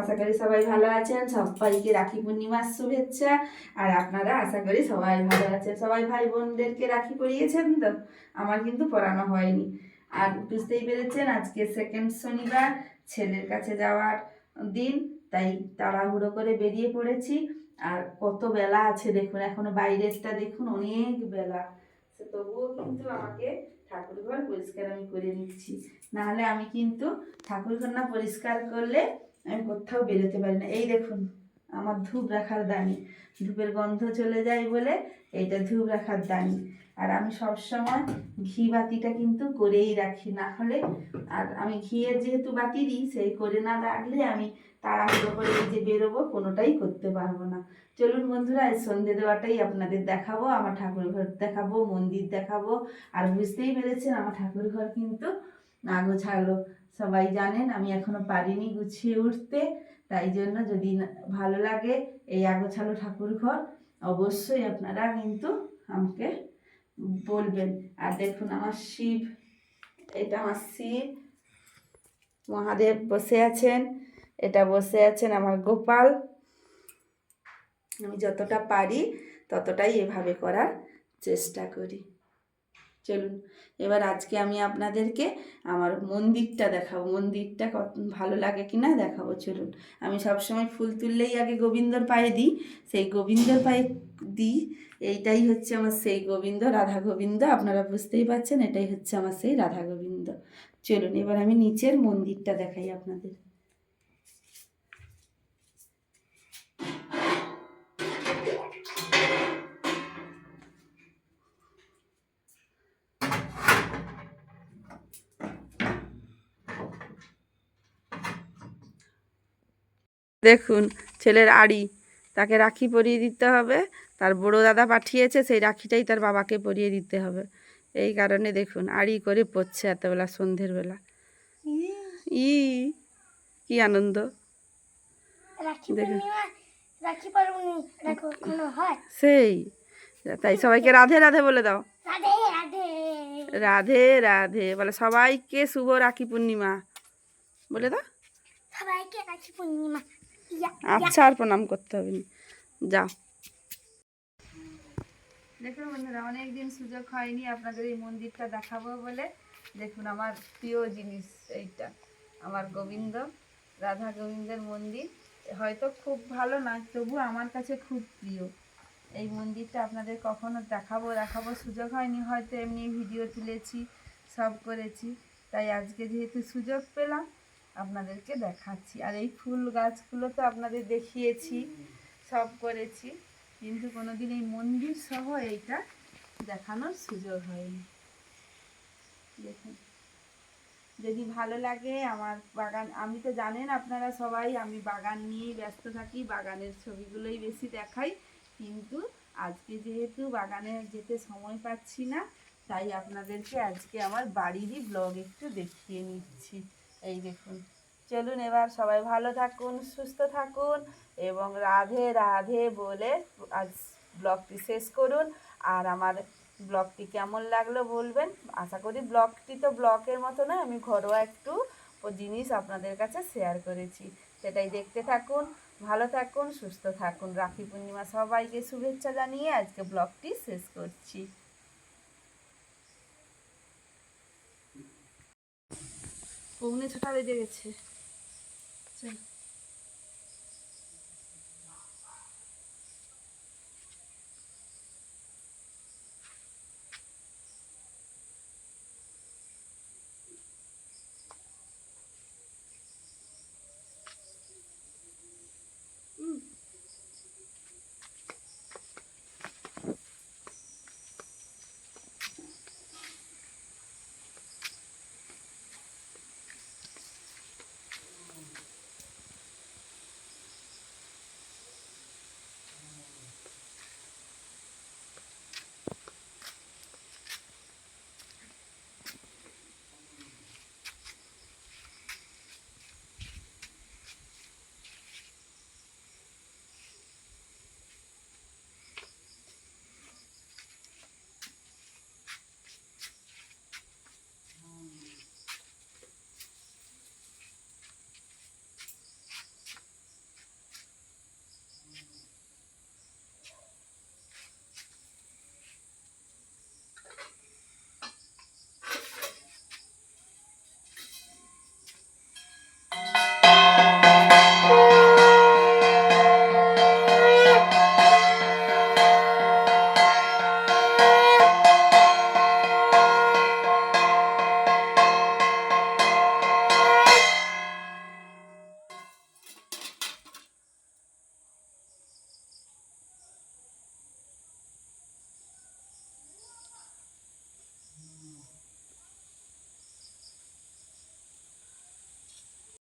আশা করি সবাই ভালো আছেন। সবাইকে রাখি পূর্ণিমার শুভেচ্ছা। আর আপনারা আশা করি সবাই ভালো আছেন। সবাই ভাই বোনদেরকে রাখি পরিয়েছেন তো? আমার কিন্তু পড়ানো হয়নি। আর বুঝতেই পেরেছেন, আজকে সেকেন্ড শনিবার, ছেলের কাছে যাওয়ার দিন, তাই তাড়াহুড়ো করে বেরিয়ে পড়েছি। আর কত বেলা আছে দেখুন, এখনও বাইরেরটা দেখুন, অনেক বেলা। তবুও কিন্তু আমাকে ঠাকুর ঘর পরিষ্কার আমি করে নিচ্ছি। নাহলে আমি কিন্তু ঠাকুর ঘর না পরিষ্কার করলে আমি কোথাও বেরোতে পারি না। এই দেখুন, আমার ধূপ রাখার দানি। ধূপের গন্ধ চলে যায় বলে এইটা ধূপ রাখার দানি। আর আমি সব সময় ঘি বাতিটা কিন্তু করেই রাখি, না হলে আর আমি ঘিয়ের যেহেতু বাতি দিই, সেই করে না রাখলে আমি তাড়াহুড়ো করে যে বেরোবো, কোনোটাই করতে পারব না। চলুন বন্ধুরা এই সন্ধে দেওয়াটাই আপনাদের দেখাবো, আমার ঠাকুর ঘর দেখাবো, মন্দির দেখাবো। আর বুঝতেই পেরেছেন, আমার ঠাকুর ঘর কিন্তু না গোছালো সবাই জানেন, আমি এখনও পারিনি গুছিয়ে উঠতে, তাই জন্য যদি ভালো লাগে এই আগোছালো ঠাকুর ঘর অবশ্যই আপনারা কিন্তু আমাকে বলবেন। আর দেখুন আমার শিব, এটা আমার শিব, মহাদেব বসে আছেন, এটা বসে আছেন আমার গোপাল। আমি যতটা পারি ততটাই এভাবে করার চেষ্টা করি। চলুন, এবার আজকে আমি আপনাদেরকে আমার মন্দিরটা দেখাবো। মন্দিরটা কত ভালো লাগে কি না দেখাবো, চলুন। আমি সবসময় ফুল তুললেই আগে গোবিন্দর পায়ে দিই। সেই গোবিন্দর পায়ে দিই। এইটাই হচ্ছে আমার সেই গোবিন্দ, রাধা গোবিন্দ। আপনারা বুঝতেই পারছেন, এটাই হচ্ছে আমার সেই রাধা গোবিন্দ। চলুন, এবার আমি নিচের মন্দিরটা দেখাই আপনাদের। দেখুন ছেলের আড়ি। তাকে রাখি পরিয়ে দিতে হবে। তার বড় দাদা পাঠিয়েছে সেই রাখিটাই তার বাবাকে পরিয়ে দিতে হবে। এই কারণে দেখুন আড়ি করে পড়ছে এতবেলা সন্ধ্যের বেলা। ই কি আনন্দ। সেই তাই সবাইকে রাধে রাধে বলে দাও। রাধে রাধে বলে সবাইকে শুভ রাখি পূর্ণিমা। বলে দাও। সবাইকে রাখি পূর্ণিমা। আচ্ছা আর প্রণাম করতে হবে না। যাও দেখুন বন্ধুরা অনেকদিন সুযোগ হয়নি আপনাদের এই মন্দিরটা দেখাবো বলে। দেখুন আমার প্রিয় জিনিস এইটা আমার গোবিন্দ রাধা গোবিন্দের মন্দির। হয়তো খুব ভালো না তবু আমার কাছে খুব প্রিয়। এই মন্দিরটা আপনাদের কখনো দেখাবো দেখাবো সুযোগ হয়নি হয়তো এমনি ভিডিও তুলেছি সব করেছি। তাই আজকে যেহেতু সুযোগ পেলাম আপনাদেরকে দেখাচ্ছি। আর এই ফুল গাছগুলো তো আপনাদের দেখিয়েছি, সব করেছি, কিন্তু কোনোদিন এই মন্দির সহ এইটা দেখানোর সুযোগ হয়নি। দেখুন, যদি ভালো লাগে আমার বাগান, আমি তো জানেন আপনারা সবাই, আমি বাগান নিয়েই ব্যস্ত থাকি, বাগানের ছবিগুলোই বেশি দেখাই, কিন্তু আজকে যেহেতু বাগানে যেতে সময় পাচ্ছি না, তাই আপনাদেরকে আজকে আমার বাড়িরই ব্লগ একটু দেখিয়ে নিচ্ছি। এই দেখুন। চলুন এবার সবাই ভালো থাকুন, সুস্থ থাকুন এবং রাধে রাধে বলে আজ ব্লগটি শেষ করুন। আর আমার ব্লগটি কেমন লাগল বলবেন? আশা করি ব্লগটি তো ব্লগের মতো নয়, আমি ঘরোয়া একটু জিনিস আপনাদের কাছে শেয়ার করেছি। সেটাই দেখতে থাকুন, ভালো থাকুন, সুস্থ থাকুন। রাখি পূর্ণিমা সবাইকে শুভেচ্ছা জানিয়ে আজকে ব্লগটি শেষ করছি। পৌনে ছটা বেজে গেছে। চল।